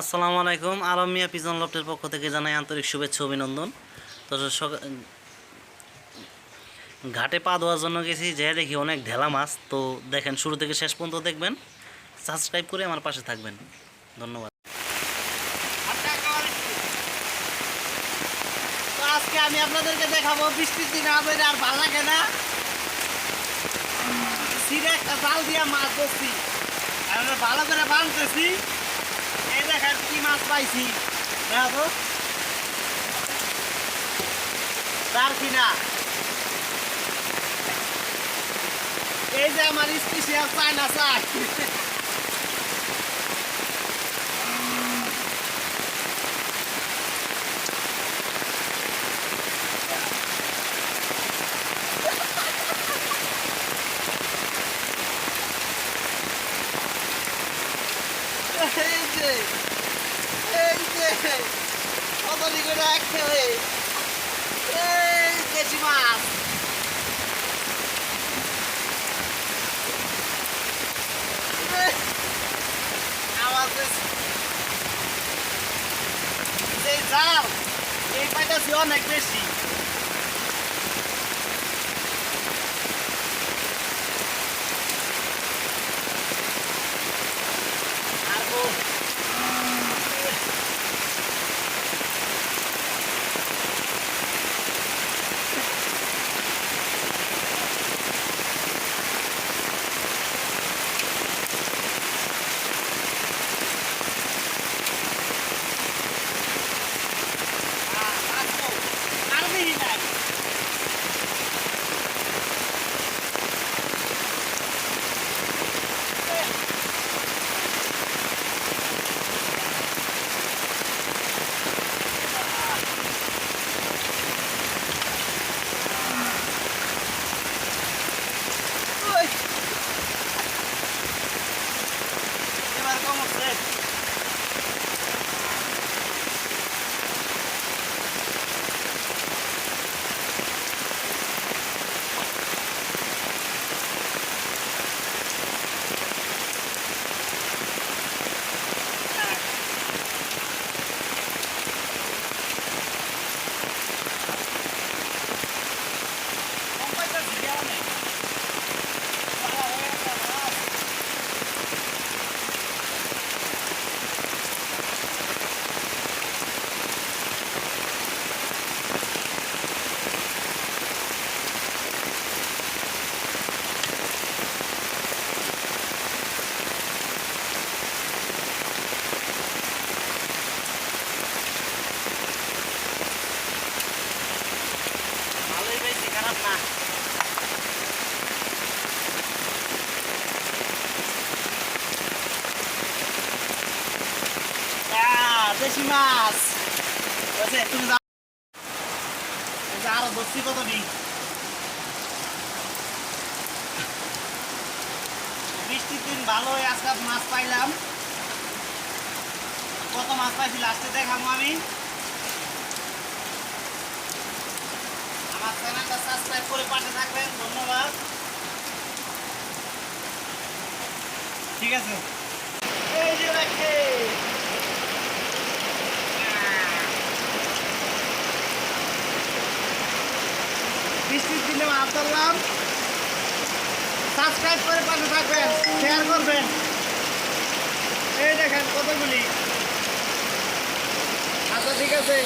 আসসালামু আলাইকুম, আলম মিয়া পিজন লফটের পক্ষ থেকে জানাই আন্তরিক শুভেচ্ছা অভিনন্দন। তো ঘাটে পা দেওয়ার জন্য গেছি যে দেখি অনেক ঢেলা মাছ। তো দেখেন, শুরু থেকে শেষ পর্যন্ত দেখবেন। সাবস্ক্রাইব করে আমার পাশে থাকবেন। ধন্যবাদ। আজকে আমি আপনাদেরকে দেখাবো, বৃষ্টির দিনে আমাদের আর ভালো লাগে না। সিরে একটা জাল দিয়ে মাছ ধরছি। আমরা ভালো করে কি মাছ পাইছি। দেখা তো? তার কিনা এই যে আমার স্পেশাল চায়না চাই এই যে কত দিকে রাখতে এই দেশি মাছ আমাদের এই জাল এই পাইতেছি অনেক বেশি দেশি মাছ। তুমি আরও ধরছি কত দিন? বৃষ্টির দিন ভালো হয়ে আজকে মাছ পাইলাম। কত মাছ পাইছি লাস্টে দেখাবো আমি। আমার চ্যানেলটা সাবস্ক্রাইব করে পাশে থাকবেন। ধন্যবাদ। ঠিক আছে এই যে দেখে বৃষ্টির দিনে মাছ ধরলাম। সাবস্ক্রাইব করে পাশে থাকবেন শেয়ার করবেন। এই দেখেন কতগুলি। আচ্ছা ঠিক আছে।